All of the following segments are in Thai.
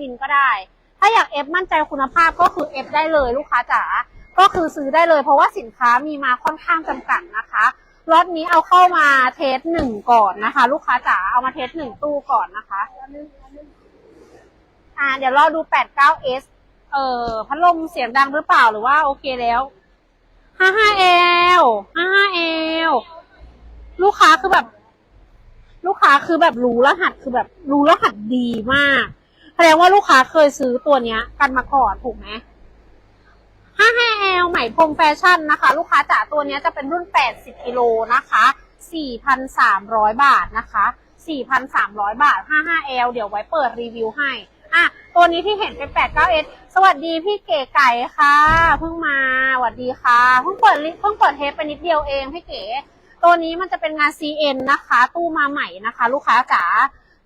มินก็ได้ ถ้าอยากเอฟมั่นใจคุณภาพก็คือเอฟได้เลยลูกค้าจ๋า ก็คือซื้อได้เลย เพราะว่าสินค้ามีมาค่อนข้างจำกัดนะคะล็อตนี้เอาเข้ามาเทสหนึ่งก่อนนะคะ ลูกค้าจ๋าเอามาเทสหนึ่งตู้ก่อนนะคะ อ่า เดี๋ยวรอดู 89s เอ่อพัดลมเสียงดังหรือเปล่าหรือว่าโอเคแล้ว 55l 55l ลูกค้าคือแบบ ลูกค้าคือแบบรู้รหัสคือแบบรู้รหัสดีมาก ดงว่าลูกค้าเคยซื้อตัวเนี้ย กันมาก่อนถูกไหม 55L ใหม่พรมแฟชั่นนะคะ ลูกค้าจ๋าตัวเนี้ยจะเป็นรุ่น 80 กิโลนะคะ 4,300 บาทนะคะ 4,300 บาท 55L เดี๋ยวไว้เปิดรีวิวให้อะตัวนี้ที่เห็นเป็น 89S สวัสดีพี่เก๋ไก่ค่ะ เพิ่งมาสวัสดีค่ะ เพิ่งเปิดเพิ่งเปิดเทปไปนิดเดียวเองพี่เก๋ ตัวนี้มันจะเป็นงาน CN นะคะ ตู้มาใหม่นะคะ ลูกค้าจ๋า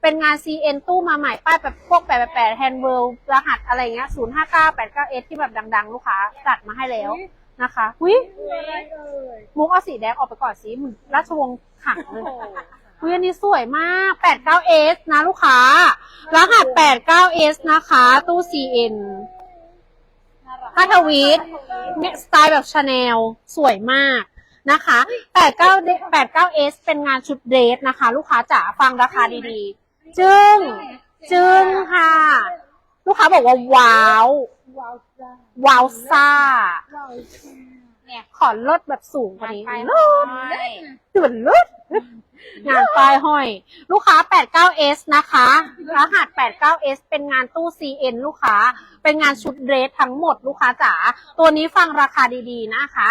เป็นงาน CN ตู้มาใหม่ป้ายแบบพวกแปดแปดแฮนด์เวลรหัสอะไรเงี้ย0 5 9 8 9 S ที่แบบดัง ๆ ลูกค้าจัดมาให้แล้วนะคะวิอะไรเอ่ยมุกเอาสีแดงออกไปก่อนสิเหมือนราชวงศ์ขังเลยวิอันนี้สวยมาก 89S นะลูกค้า รหัส 89S นะคะ ตู้ CN พัทวีตเนี่ยสไตล์แบบชาแนล สวยมากนะคะ 89 89S เป็นงานชุดเดรสนะคะ ลูกค้าจ๋าฟังราคาดีๆ จึงจึงค่ะ ลูกค้าบอกว่าว้าว ว้าวจ้าว้าวซ่าว้าวจ้าเนี่ยขอลดแบบสูงกว่านี้ไปลเลดยจุดลดงานปลายห้อย ลูกค้า 89S นะคะ รหัส 89S เป็นงานตู้ CN ลูกค้า เป็นงานชุดเดรสทั้งหมดลูกค้าจ๋า ตัวนี้ฟังราคาดีๆนะคะ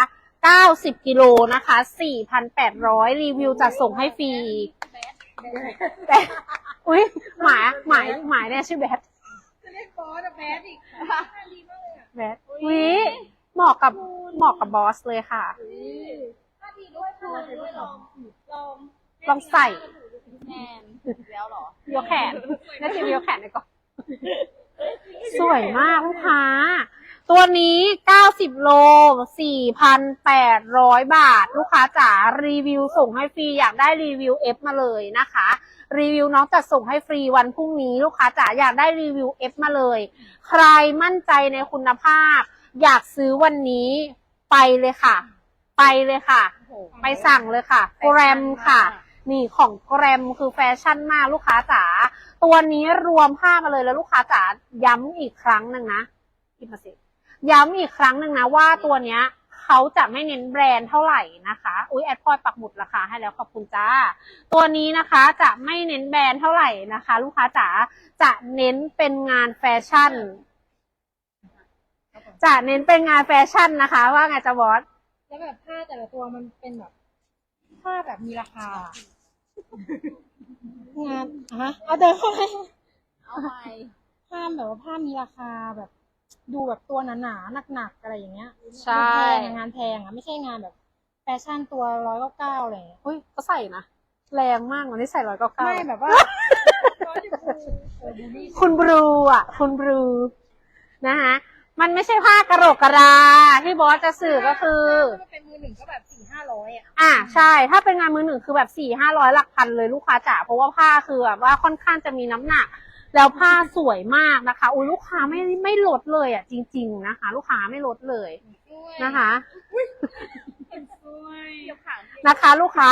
90 กิโลนะคะ 4,800 รีวิวจัดส่งให้ฟรี แต่อุ้ยหมายหมายหมายเนี่ยชื่อแบทจะเรียกบอสอะแบดอีกดีมากเลยอะแบทวิเหมาะกับเหมาะกับบอสเลยค่ะถ้าดีด้วยค่ะด้วยลองลองลองใส่แนนแล้วเหรอยกแขนน่าจะยกแขนในก่อนสวยมากลูกค้า ตัวนี้ 90 โล 4,800 บาท ลูกค้าจ๋ารีวิวส่งให้ฟรี อยากได้รีวิว F มาเลยนะคะ รีวิวน้องจัดส่งให้ฟรีวันพรุ่งนี้ลูกค้าจ๋าอยากได้รีวิว F มาเลย ใครมั่นใจในคุณภาพ อยากซื้อวันนี้ไปเลยค่ะ ไปเลยค่ะ ไปสั่งเลยค่ะ แกรมค่ะนี่ของแกรมคือแฟชั่นมากลูกค้าจ๋าตัวนี้รวมผ้ามาเลยแล้วลูกค้าจ๋าย้ำอีกครั้งหนึ่งนะคิดมาสิ ย้ำอีกครั้งหนึ่งนะว่าตัวเนี้ยเขาจะไม่เน้นแบรนด์เท่าไหร่นะคะ อุ้ยแอดพอยปักหมุดราคาให้แล้วขอบคุณจ้า ตัวนี้นะคะจะไม่เน้นแบรนด์เท่าไหร่นะคะ ลูกค้าจ๋า จะเน้นเป็นงานแฟชั่น จะเน้นเป็นงานแฟชั่นนะคะ ว่าไงจะบอสแล้วแบบผ้าแต่ละตัวมันเป็นแบบผ้าแบบมีราคา งานฮะเอาเดินเข้าไปเอาไปผ้าแบบว่าผ้ามีราคาแบบ ดูแบบตัวหนาๆหนักๆอะไรอย่างเงี้ยใช่ดูแพงอะงานแพงอะไม่ใช่งานแบบแฟชั่นตัวร้อยเก้าเก้าอะไรอย่างเงี้ยเฮ้ยก็ใส่นะ แรงมากวันนี้ใส่ร้อยเก้าเก้าไม่แบบว่าคุณบรูอะ คุณบรูนะคะมันไม่ใช่ผ้ากระโหลกกระดาที่บอสจะสื่อก็คือ ถ้ามันเป็นมือหนึ่งก็แบบสี่ห้าร้อยอะอ่าใช่ ถ้าเป็นงานมือหนึ่งคือแบบสี่ห้าร้อยหลักพันเลยลูกค้าจ๋าเพราะว่าผ้าคือแบบว่าค่อนข้างจะมีน้ำหนัก แล้วผ้าสวยมากนะคะอุ้ยลูกค้าไม่ไม่ลดเลยอะ จริง ๆ นะคะ ลูกค้าไม่ลดเลยนะคะยกขาที่นะคะ ลูกค้า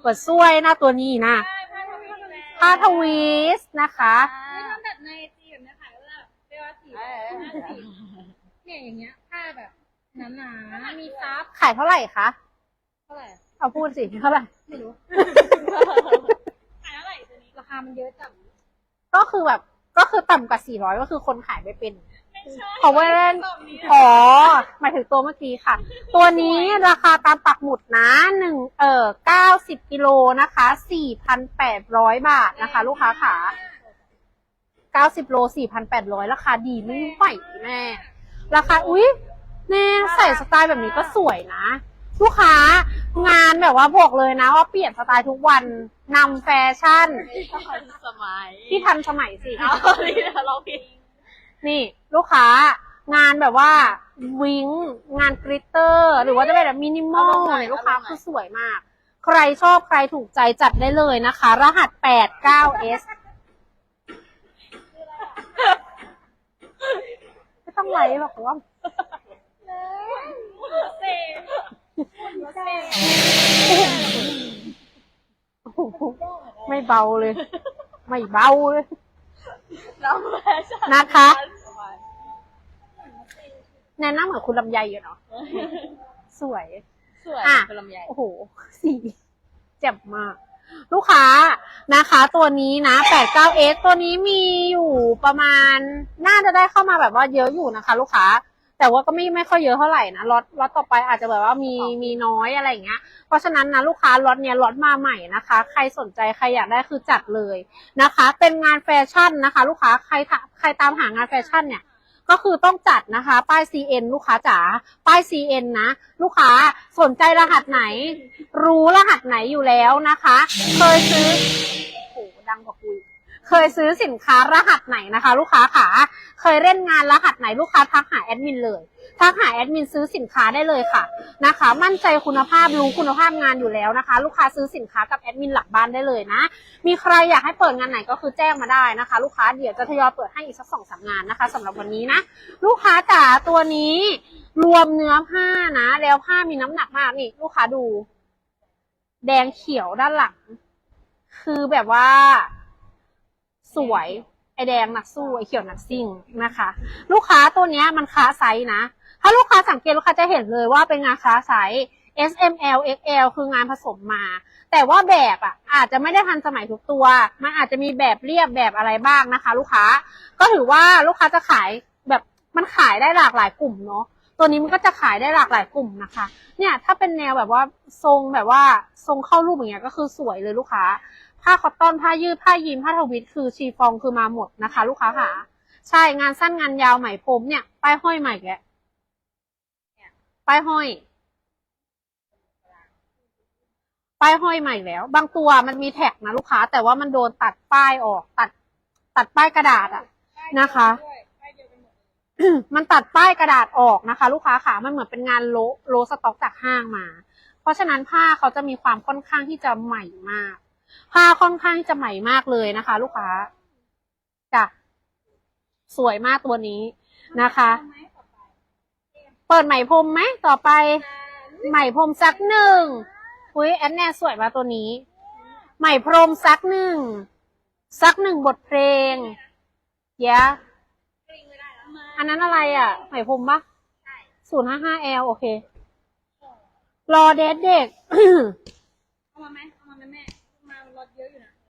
เปิดสวยหน้าตัวนี้นะผ้าทวีสนะคะไม่ทำแบบในจีแบบเนี้ยค่ะแล้วแบบเรียกว่าสีห้าสีเนี่ยอย่างเงี้ยผ้าแบบหนาๆมีซับขายเท่าไหร่คะเท่าไหร่อะเอาพูดสิเท่าไหร่ไม่รู้ขายเท่าไหร่ตัวนี้ราคามันเยอะจัง ก็คือแบบก็คือต่ำกว่า 400 ก็คือคนขายไม่เป็นไม่ใช่เพราะว่าแบบนี้อ๋อหมายถึงตัวเมื่อกี้ค่ะ ตัวนี้ราคาตามปักหมุดนะหนึ่งเอ่อ90กิโลนะคะ4,800บาทนะคะ ลูกค้าขา90โล4,800ราคาดีไม่ไหวแม่ราคา อุ๊ยแน่ใส่สไตล์แบบนี้ก็สวยนะ ลูกค้า งานแบบว่าบอกเลยนะว่าเปลี่ยนสไตล์ทุกวันนำแฟชั่นสมัยที่ทันสมัยสิ เอานี่เราผิดนี่ ลูกค้างานแบบว่าวิงงานกริตเตอร์ หรือว่าจะเป็นแบบมินิมอลเนี่ยลูกค้าคือสวยมาก ใครชอบใครถูกใจจัดได้เลยนะคะ รหัส 89s ไหลหรอกว่า เซ่โอ้โห ไม่เบาเลย ไม่เบาเลย น้ำแฟชั่นนะคะ แนะนำเหมือนคุณลำไยอยู่เนาะ สวย สวยอะ เป็นลำไยโอ้โห สีเจ็บมาก ลูกค้านะคะ ตัวนี้นะ 89x ตัวนี้มีอยู่ประมาณ น่าจะได้เข้ามาแบบว่าเยอะอยู่นะคะ ลูกค้า แต่ว่าก็ไม่ไม่ค่อยเยอะเท่าไหร่นะล็อตล็อตต่อไปอาจจะแบบว่ามีมีน้อยอะไรอย่างเงี้ย เพราะฉะนั้นนะลูกค้าล็อตเนี้ยล็อตมาใหม่นะคะ ใครสนใจใครอยากได้คือจัดเลยนะคะ เป็นงานแฟชั่นนะคะ ลูกค้าใครถใครตามหางานแฟชั่นเนี่ยก็คือต้องจัดนะคะ ป้าย CN ลูกค้าจ๋าป้าย CN นะ ลูกค้าสนใจรหัสไหน รู้รหัสไหนอยู่แล้วนะคะ เคยซื้อโอ้โหดังกว่าคุย เคยซื้อสินค้ารหัสไหนนะคะ ลูกค้าขาเคยเล่นงานรหัสไหนลูกค้าทักหาแอดมินเลยทักหาแอดมินซื้อสินค้าได้เลยค่ะนะคะ มั่นใจคุณภาพรู้คุณภาพงานอยู่แล้วนะคะ ลูกค้าซื้อสินค้ากับแอดมินหลักบ้านได้เลยนะ มีใครอยากให้เปิดงานไหนก็คือแจ้งมาได้นะคะ ลูกค้าเดี๋ยวจะทยอยเปิดให้อีกสักสองสามงานนะคะสำหรับวันนี้นะ ลูกค้าจ๋าตัวนี้ รวมเนื้อผ้านะ แล้วผ้ามีน้ำหนักมากนี่ ลูกค้าดู แดงเขียวด้านหลังคือแบบว่า สวยไอแดงนักสู้ไอเขียวนักซิ่งนะคะ ลูกค้าตัวนี้มันค้าไซส์นะ ถ้าลูกค้าสังเกตลูกค้าจะเห็นเลยว่าเป็นงานค้าไซส์ S M L X L คืองานผสมมา แต่ว่าแบบอะอาจจะไม่ได้ทันสมัยทุกตัว มันอาจจะมีแบบเรียบแบบอะไรบ้างนะคะ ลูกค้า ก็ถือว่าลูกค้าจะขายแบบมันขายได้หลากหลายกลุ่มเนาะตัวนี้มันก็จะขายได้หลากหลายกลุ่มนะคะ เนี่ยถ้าเป็นแนวแบบว่าทรงแบบว่าทรงเข้ารูปอย่างเงี้ยก็คือสวยเลยลูกค้า ผ้าคอตตอนผ้ายืดผ้ายีนผ้าทวิตคือชีฟองคือมาหมดนะคะ ลูกค้าค่ะ ใช่งานสั้นงานยาวไหมพรมเนี่ยป้ายห้อยใหม่แกแล้วเนี่ยป้ายห้อยป้ายห้อยใหม่แล้ว บางตัวมันมีแท็กนะลูกค้า แต่ว่ามันโดนตัดป้ายออก ตัด ตัดป้ายกระดาษอะนะคะ มันตัดป้ายกระดาษออกนะคะ ลูกค้าค่ะมันเหมือนเป็นงานโลโลสต็อกจากห้างมา เพราะฉะนั้นผ้าเขาจะมีความค่อนข้างที่จะใหม่มาก ผ้าค่อนข้างจะใหม่มากเลยนะคะ ลูกค้าจ้ะสวยมากตัวนี้นะคะ เปิดไหม่พรมไหมต่อไปไหม่พรมสักหนึ่งอุ้ยแอนแน่สวยมาตัวนี้ไหม่พรมสักหนึ่งสักหนึ่งบทเพลงเยะอันนั้นอะไรอะไหม่พรมปะศูนย์ห้าห้า L โอเค รอเดทเด็กเอามาไหม